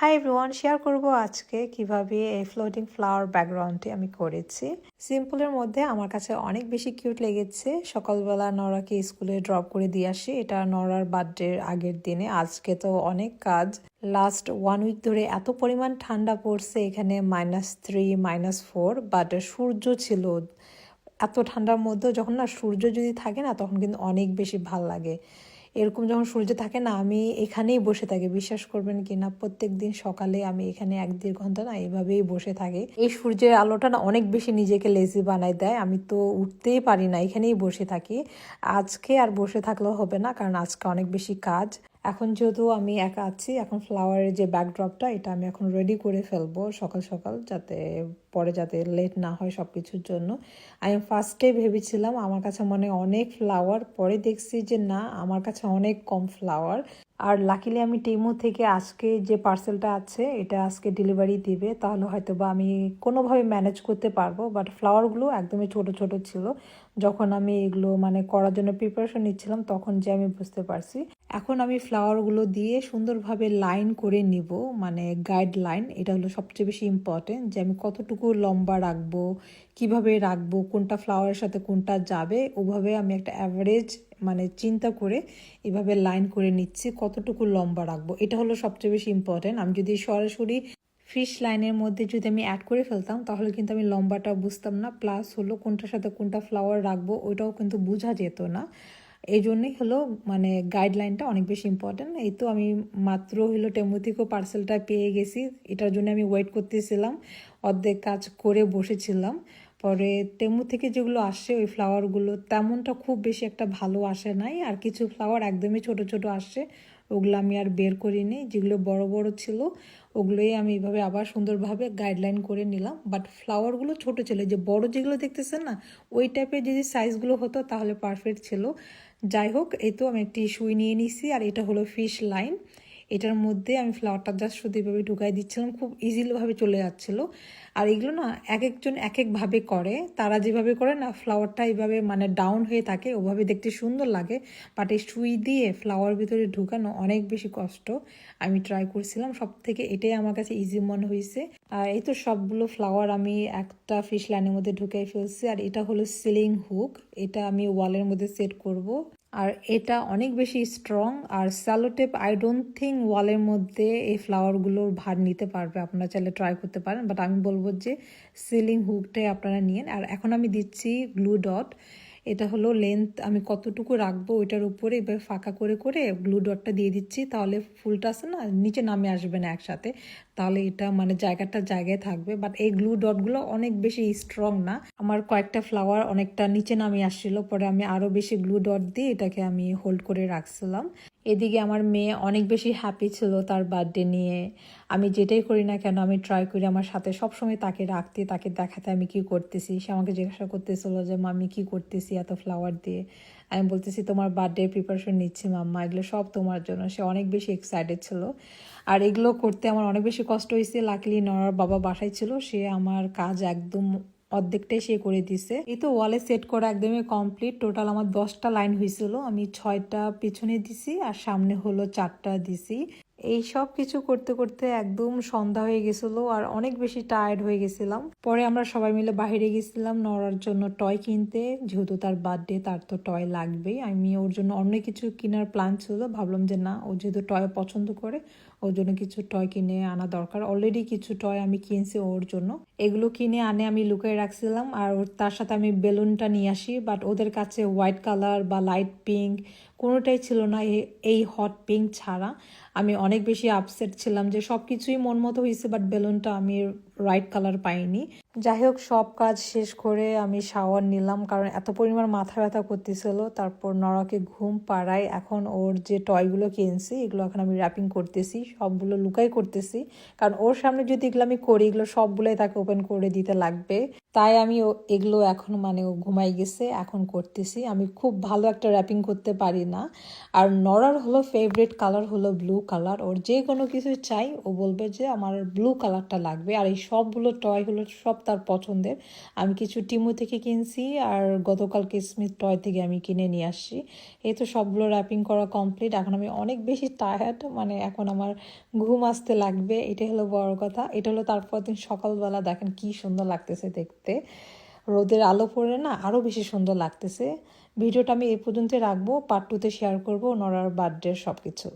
Hi everyone share করব আজকে কীভাবে এই ফ্লোটিং ফ্লাওয়ার ব্যাকগ্রাউন্ডটি আমি করেছি। সিম্পলের মধ্যে আমার কাছে অনেক বেশি কিউট লেগেছে। সকালবেলা নরাকে স্কুলে ড্রপ করে দিয়ে আসি। এটা নরার বার্থডের আগের দিনে। আজকে তো অনেক কাজ। লাস্ট ওয়ান উইক ধরে এত পরিমাণ ঠান্ডা পড়ছে। এখানে minus three minus four but সূর্য ছিল। এত ঠান্ডার মধ্যেও যখন না সূর্য যদি থাকে না, তখন কিন্তু অনেক বেশি ভালো লাগে। এরকম যখন সূর্য থাকে না, আমি এখানেই বসে থাকি। বিশ্বাস করবেন কি না প্রত্যেক দিন সকালে আমি এখানে এক দেড় ঘণ্টা না এইভাবেই বসে থাকি। এই সূর্যের আলোটা না অনেক বেশি নিজেকে লেজি বানাই দেয়। আমি তো উঠতেই পারি না, এখানেই বসে থাকি। আজকে আর বসে থাকলেও হবে না, কারণ আজকে অনেক বেশি কাজ। এখন যেহেতু আমি একা আছি, এখন ফ্লাওয়ারের যে ব্যাকড্রপটা এটা আমি এখন রেডি করে ফেলব সকাল সকাল, যাতে পরে যাতে লেট না হয় সব কিছুর জন্য আমি ফার্স্টে ভেবেছিলাম, আমার কাছে মনে অনেক ফ্লাওয়ার পরে দেখছি যে না, আমার কাছে অনেক কম ফ্লাওয়ার আর লাকিলি আমি টিমু থেকে আজকে যে পার্সেলটা আছে, এটা আজকে ডেলিভারি দিবে, তাহলে হয়তো বা আমি কোনোভাবে ম্যানেজ করতে পারব বাট ফ্লাওয়ারগুলো একদমই ছোট ছোট ছিল। যখন আমি এগুলো মানে করার জন্য প্রিপারেশন নিচ্ছিলাম, তখন যে আমি বুঝতে পারছি। এখন আমি ফ্লাওয়ারগুলো দিয়ে সুন্দরভাবে লাইন করে নিব মানে গাইড লাইন এটা হলো সবচেয়ে বেশি ইম্পর্টেন্ট যে আমি কতটুকু লম্বা রাখব, কীভাবে রাখব, কোনটা ফ্লাওয়ারের সাথে কোনটা যাবে, ওভাবে আমি একটা অ্যাভারেজ মানে চিন্তা করে এভাবে লাইন করে নিচ্ছি কতটুকু লম্বা রাখব, এটা হলো সবচেয়ে বেশি ইম্পর্টেন্ট আমি যদি সরাসরি ফিশ লাইনের মধ্যে যদি আমি অ্যাড করে ফেলতাম, তাহলে কিন্তু আমি লম্বাটা বুঝতাম না প্লাস হলো কোনটার সাথে কোনটা ফ্লাওয়ার রাখব, ওইটাও কিন্তু বোঝা যেত না। এই জন্যই হলো মানে গাইডলাইনটা অনেক বেশি ইম্পর্টেন্ট এই তো আমি মাত্র হলো টেমোথিকো পার্সেলটা পেয়ে গেছি। এটার জন্য আমি ওয়েট করতেছিলাম, অর্ধেক কাজ করে বসেছিলাম। পরে টেমু থেকে যেগুলো আসে ওই ফ্লাওয়ারগুলো তেমনটা খুব বেশি একটা ভালো আসে নাই। আর কিছু ফ্লাওয়ার একদমই ছোট ছোট আসছে, ওগুলো আমি আর বের করিনি। যেগুলো বড় বড় ছিল, ওগুলোই আমি এইভাবে আবার সুন্দরভাবে গাইডলাইন করে নিলাম। বাট ফ্লাওয়ারগুলো ছোট ছিল। যে বড় যেগুলো দেখতেছেন না, ওই টাইপের যদি সাইজগুলো হতো, তাহলে পারফেক্ট ছিল। যাই হোক এই তো আমি একটি সুই নিয়ে নিছি আর এটা হলো ফিশ লাইন এটার মধ্যে আমি ফ্লাওয়ারটা জাস্ট শুধু এভাবে ঢুকাই দিচ্ছিলাম, খুব ইজিলিভাবে চলে যাচ্ছিল। আর এগুলো না এক একজন এক একভাবে করে। তারা যেভাবে করে না ফ্লাওয়ারটা এইভাবে মানে ডাউন হয়ে থাকে, ওভাবে দেখতে সুন্দর লাগে। বাট এই সুই দিয়ে ফ্লাওয়ার ভিতরে ঢুকানো অনেক বেশি কষ্ট। আমি ট্রাই করছিলাম সব থেকে এটাই আমার কাছে ইজি মনে হয়েছে। আর এই তো সবগুলো ফ্লাওয়ার আমি একটা ফিশ লাইনের মধ্যে ঢুকাই ফেলছি। আর এটা হলো সিলিং হুক এটা আমি ওয়ালের মধ্যে সেট করব। আর এটা অনেক বেশি স্ট্রং আর স্যালোটেপ আই ডোন্ট থিঙ্ক ওয়ালের মধ্যে এই ফ্লাওয়ারগুলোর ভার নিতে পারবে। আপনারা চাইলে ট্রাই করতে পারেন বাট আমি বলব যে সিলিং হুকটাই আপনারা নিন আর এখন আমি দিচ্ছি গ্লু ডট এটা হলো লেন্থ আমি কতটুকু রাখব ওইটার উপরে, এবার ফাঁকা করে করে গ্লু ডটটা দিয়ে দিচ্ছি, তাহলে ফুলটা আছে না, নিচে নামে আসবে না একসাথে, তাহলে এটা মানে জায়গাটা জায়গায় থাকবে বাট এই গ্লু ডটগুলো অনেক বেশি স্ট্রং না। আমার কয়েকটা ফ্লাওয়ার অনেকটা নিচে নামে আসছিল, পরে আমি আরও বেশি গ্লু ডট দিয়ে এটাকে আমি হোল্ড করে রাখছিলাম। এদিকে আমার মেয়ে অনেক বেশি হ্যাপি ছিল তার বার্থডে নিয়ে। আমি যেটাই করি না কেন, আমি ট্রাই করি আমার সাথে। সবসময় তাকে রাখতে, তাকে দেখাতে আমি কি করতেছি। সে আমাকে জিজ্ঞাসা করতেছিল যে মামি কি করতেছি এত ফ্লাওয়ার দিয়ে? আমি বলতেছি, তোমার বার্থডে প্রিপারেশন নিচ্ছি মাম্মা। এগুলো সব তোমার জন্য। সে অনেক বেশি এক্সাইটেড ছিল। আর এগুলো করতে আমার অনেক বেশি কষ্ট হয়েছে। লাকিলি নরার বাবা বাসায় ছিল। সে আমার কাজ একদম অর্ধেকটাই সে করে দিছে। এই তো ওয়ালে সেট করা একদমই কমপ্লিট টোটাল আমার দশটা লাইন হয়েছিল। আমি ছয়টা পেছনে দিছি আর সামনে হলো চারটা দিছি। এই সব কিছু করতে করতে একদম সন্ধ্যা হয়ে গেছিল আর অনেক বেশি টায়ার্ড হয়ে গেছিলাম। পরে আমরা সবাই মিলে বাইরে গেছিলাম নড়ার জন্য টয় কিনতে। যেহেতু তার বার্থডে তার তো টয় লাগবেই। আমি ওর জন্য অন্য কিছু কেনার প্ল্যান ছিল। ভাবলাম যে না, ও যেহেতু টয় পছন্দ করে, ওর জন্য কিছু টয় কিনে আনা দরকার। অলরেডি কিছু টয় আমি কিনছি ওর জন্য। এগুলো কিনে আনে আমি লুকিয়ে রাখছিলাম। আর তার সাথে আমি বেলুনটা নিয়ে আসি। বাট ওদের কাছে হোয়াইট কালার বা লাইট পিঙ্ক কোনোটাই ছিল না এই হট পিঙ্ক ছাড়া। আমি অনেক বেশি আপসেট ছিলাম যে সব কিছুই মন মতো হয়েছে বাট বেলুনটা আমি রাইট কালার পাইনি। যাই হোক সব কাজ শেষ করে আমি শাওয়ার নিলাম, কারণ এত পরিমাণ মাথা ব্যথা করতেছিল। তারপর নরাকে ঘুম পাড়াই এখন ওর যে টয়গুলো কিনছি, এগুলো এখন আমি র্যাপিং করতেছি, সবগুলো লুকাই করতেছি। কারণ ওর সামনে যদি এগুলো আমি করি, এগুলো সবগুলোই তাকে ওপেন করে দিতে লাগবে। তাই আমি এগুলো এখন মানে ঘুমাই গেছে, এখন করতেছি। আমি খুব ভালো একটা র্যাপিং করতে পারি না। আর নরার হলো ফেভারিট কালার হলো ব্লু কালার ওর যে কোনো কিছু চাই, ও বলবে যে আমার ব্লু কালারটা লাগবে। আর এই সবগুলো টয় হলো সব তার পছন্দের। আমি কিছু টিমু থেকে কিনছি আর গতকাল স্মিথ টয় থেকে আমি কিনে নিয়ে আসছি। এই তো সবগুলো র্যাপিং করা কমপ্লিট এখন আমি অনেক বেশি টায়ার্ড মানে এখন আমার ঘুম আসতে লাগবে। এটাই হলো বড় কথা। এটা হলো তারপর দিন সকালবেলা। দেখেন কি সুন্দর লাগতেছে দেখতে। রোদের আলো পড়ে না আরও বেশি সুন্দর লাগতেছে। ভিডিওটা আমি এই পর্যন্ত রাখব। পার্ট টুতে শেয়ার করব নরার বার্থডের সব কিছু